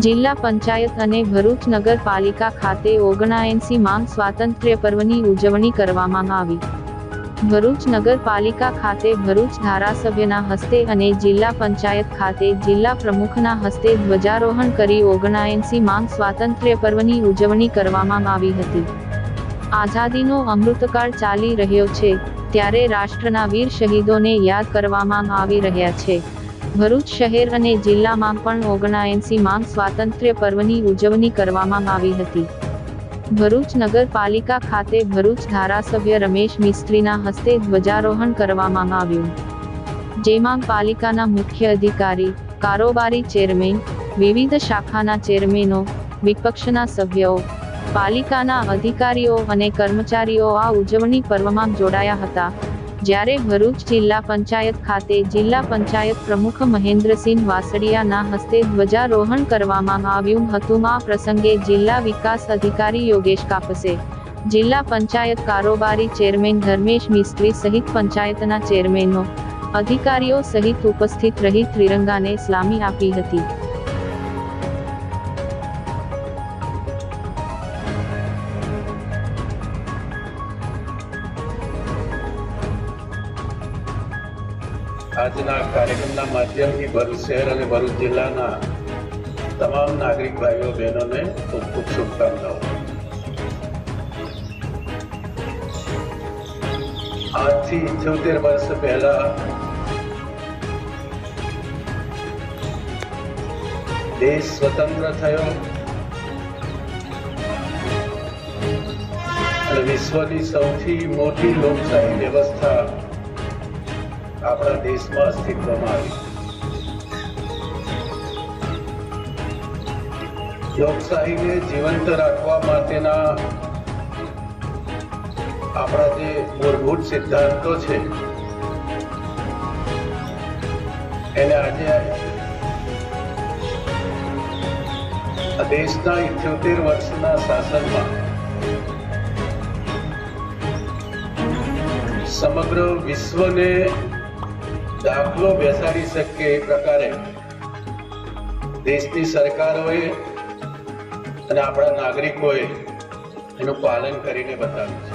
જિલ્લા પંચાયત અને ભરૂચ નગરપાલિકા ખાતે ઓગણાએંસી માંગ સ્વાતંત્ર્ય પર્વની ઉજવણી કરવામાં આવી. ભરૂચ નગરપાલિકા ખાતે ભરૂચ ધારાસભ્યના હસ્તે અને જિલ્લા પંચાયત ખાતે જિલ્લા પ્રમુખના હસ્તે ધ્વજારોહણ કરી ઓગણાએંસી માં સ્વાતંત્ર્ય પર્વની ઉજવણી કરવામાં આવી હતી. આઝાદીનો અમૃતકાળ ચાલી રહ્યો છે, ત્યારે રાષ્ટ્રના વીર શહીદોને યાદ કરવામાં આવી રહ્યા છે. ભરૂચ શહેર અને જિલ્લામાં પણ ઓગણાએંસી માં સ્વાતંત્ર્ય પર્વની ઉજવણી કરવામાં આવી હતી. ભરૂચ નગરપાલિકા ખાતે ભરૂચ ધારાસભ્ય રમેશ મિસ્ત્રીના હસ્તે ધ્વજારોહણ કરવામાં આવ્યું. જેમાં પાલિકાના મુખ્ય અધિકારી, કારોબારી ચેરમેન, વિવિધ શાખાના ચેરમેનો, વિપક્ષના સભ્યો, પાલિકાના અધિકારીઓ અને કર્મચારીઓ આ ઉજવણી પર્વમાં જોડાયા હતા. જ્યારે ભરૂચ જિલ્લા પંચાયત ખાતે જિલ્લા પંચાયત પ્રમુખ મહેન્દ્રસિંહ વાસડિયાના હસ્તે ધ્વજારોહણ કરવામાં આવ્યું હતું, આ પ્રસંગે જિલ્લા વિકાસ અધિકારી યોગેશ કાપસે, જિલ્લા પંચાયત કારોબારી ચેરમેન ધર્મેશ મિસ્ત્રી સહિત પંચાયતના ચેરમેનો, અધિકારીઓ સહિત ઉપસ્થિત રહી ત્રિરંગાને સલામી આપી હતી. આજના કાર્યક્રમના માધ્યમથી ભરૂચ શહેર અને ભરૂચ જિલ્લાના તમામ નાગરિક ભાઈઓ, બહેનોને ખૂબ ખૂબ શુભકામનાઓ. આજથી ઇઠ્યોતેર વર્ષ પહેલા દેશ સ્વતંત્ર થયો અને વિશ્વની સૌથી મોટી લોકશાહી વ્યવસ્થા આપણા દેશમાં અસ્તિત્વમાં આવી લોકશાહીને જીવંત રાખવા માટેના આપણા જે મૂળભૂત સિદ્ધાંતો છે, એને આજે દેશના ઇઠ્યોતેર વર્ષના શાસનમાં સમગ્ર વિશ્વને દાખલો બેસાડી શકે એ પ્રકારે દેશની સરકારોએ અને આપણા નાગરિકોએ એનું પાલન કરીને બતાવ્યું છે.